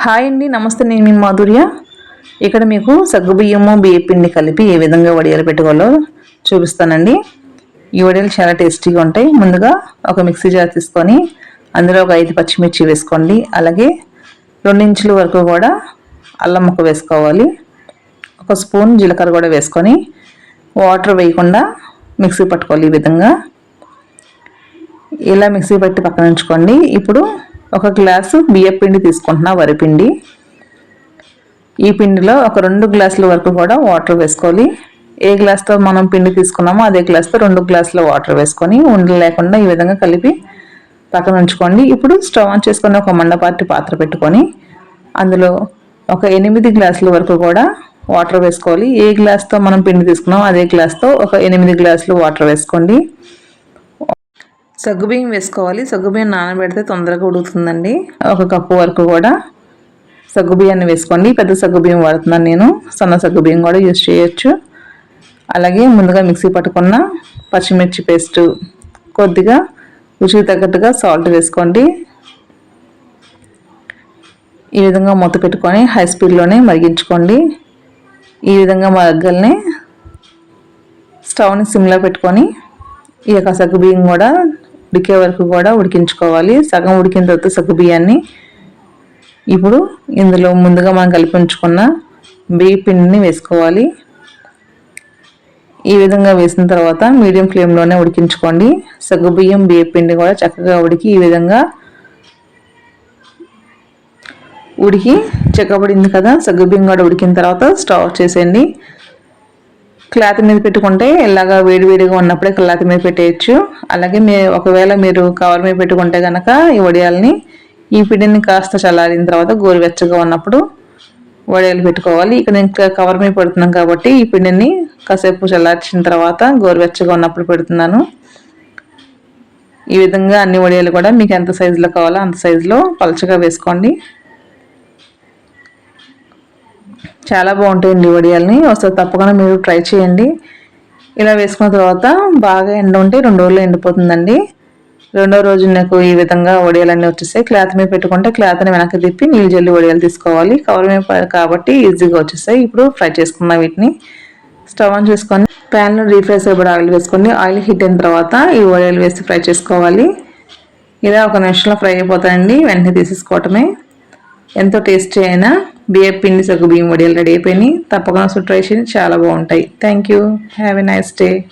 Hi అండి నమస్తే నేను మీ మాధుర్య. ఇక్కడ మీకు సగ్గుబియ్యము బియ్యపిండి కలిపి ఏ విధంగా వడియాలు పెట్టుకోవాలో చూపిస్తానండి. ఈ వడియాలు చాలా టేస్టీగా ఉంటాయి. ముందుగా ఒక మిక్సీ జార్ తీసుకొని అందులో ఒక ఐదు పచ్చిమిర్చి వేసుకోండి. అలాగే రెండు ఇంచుల వరకు కూడా అల్లం ముక్క వేసుకోవాలి. ఒక స్పూన్ జీలకర్ర కూడా వేసుకొని వాటర్ వేయకుండా మిక్సీ పట్టుకోవాలి ఈ విధంగా. ఇలా మిక్సీ పట్టి పక్కన ఉంచుకోండి. ఇప్పుడు ఒక గ్లాసు బియ్యం పిండి తీసుకుంటున్నా వరిపిండి ఈ పిండిలో ఒక రెండు గ్లాసుల వరకు కూడా వాటర్ వేసుకోవాలి. ఏ గ్లాస్తో మనం పిండి తీసుకున్నామో అదే గ్లాస్తో రెండు గ్లాసుల వాటర్ వేసుకొని ఉండలు లేకుండా ఈ విధంగా కలిపి పక్కన ఉంచుకోండి. ఇప్పుడు స్టవ్ ఆన్ చేసుకొని ఒక మండపాటి పాత్ర పెట్టుకొని అందులో ఒక ఎనిమిది గ్లాసుల వరకు కూడా వాటర్ వేసుకోవాలి. ఏ గ్లాస్తో మనం పిండి తీసుకున్నామో అదే గ్లాస్తో ఒక ఎనిమిది గ్లాసులు వాటర్ వేసుకోండి. సగ్గుబియ్యం వేసుకోవాలి. సగ్గుబియ్యం నానబెడితే తొందరగా ఉడుకుతుందండి. ఒక కప్పు వరకు కూడా సగ్గుబియ్యాన్ని వేసుకోండి. పెద్ద సగ్గుబియ్యం వాడుతున్నాను నేను. సన్న సగ్గుబియ్యం కూడా యూజ్ చేయొచ్చు. అలాగే ముందుగా మిక్సీ పట్టుకున్న పచ్చిమిర్చి పేస్ట్ కొద్దిగా రుచికి తగ్గట్టుగా సాల్ట్ వేసుకోండి. ఈ విధంగా మూత పెట్టుకొని హై స్పీడ్లోనే మరిగించుకోండి. ఈ విధంగా మగ్గల్ని స్టవ్ని సిమ్లో పెట్టుకొని ఈ యొక్క సగ్గుబియ్యం కూడా ఉడికే వరకు కూడా ఉడికించుకోవాలి. సగం ఉడికిన తర్వాత సగ్గు బియ్యాన్ని ఇప్పుడు ఇందులో ముందుగా మనం కలిపి ఉంచుకున్న బియ్య పిండిని వేసుకోవాలి. ఈ విధంగా వేసిన తర్వాత మీడియం ఫ్లేమ్లోనే ఉడికించుకోండి. సగ్గు బియ్యం బియ్య పిండి కూడా చక్కగా ఉడికి ఈ విధంగా ఉడికి చెక్కబడింది కదా. సగ్గు బియ్యం కూడా ఉడికిన తర్వాత స్టవ్ చేసేయండి. క్లాత్ మీద పెట్టుకుంటే ఇలాగా వేడివేడిగా ఉన్నప్పుడే క్లాత్ మీద పెట్టేయచ్చు. అలాగే మీ ఒకవేళ మీరు కవర్ మీద పెట్టుకుంటే కనుక ఈ వడియాలని ఈ పిండిని కాస్త చల్లారిన తర్వాత గోరువెచ్చగా ఉన్నప్పుడు వడియాలు పెట్టుకోవాలి. ఇక్కడ ఇంకా కవర్ మీద పెడుతున్నాం కాబట్టి ఈ పిండిని కాసేపు చల్లార్చిన తర్వాత గోరువెచ్చగా ఉన్నప్పుడు పెడుతున్నాను. ఈ విధంగా అన్ని వడియాలు కూడా మీకు ఎంత సైజులో కావాలో అంత సైజులో పలచగా వేసుకోండి. చాలా బాగుంటాయండి వడియాలని. ఒకసారి తప్పకుండా మీరు ట్రై చేయండి. ఇలా వేసుకున్న తర్వాత బాగా ఎండ ఉంటే రెండు రోజులు ఎండిపోతుందండి. రెండో రోజు నాకు ఈ విధంగా వడియాలన్నీ వచ్చేసాయి. క్లాత్ మీద పెట్టుకుంటే క్లాత్ని వెనక్కి తిప్పి నీళ్ళు జల్లి వడియాలు తీసుకోవాలి. కవర్ మీద కాబట్టి ఈజీగా వచ్చేసాయి. ఇప్పుడు ఫ్రై చేసుకున్న వీటిని స్టవ్ ఆన్ చేసుకొని ప్యాన్లో రీఫ్రెష్ అయిపోయి ఆయిల్ వేసుకొని ఆయిల్ హీట్ అయిన తర్వాత ఈ వడియాలు వేసి ఫ్రై చేసుకోవాలి. ఇలా ఒక నిమిషంలో ఫ్రై అయిపోతాయండి. వెంటనే తీసేసుకోవటమే. ఎంతో టేస్టీ అయినా బియ్యం పిండి సగ్గు బియ్యం వడియాలు రెడీ అయిపోయినాయి. తప్పకుండా ట్రై చేయండి. చాలా బాగుంటాయి. Thank you have a nice day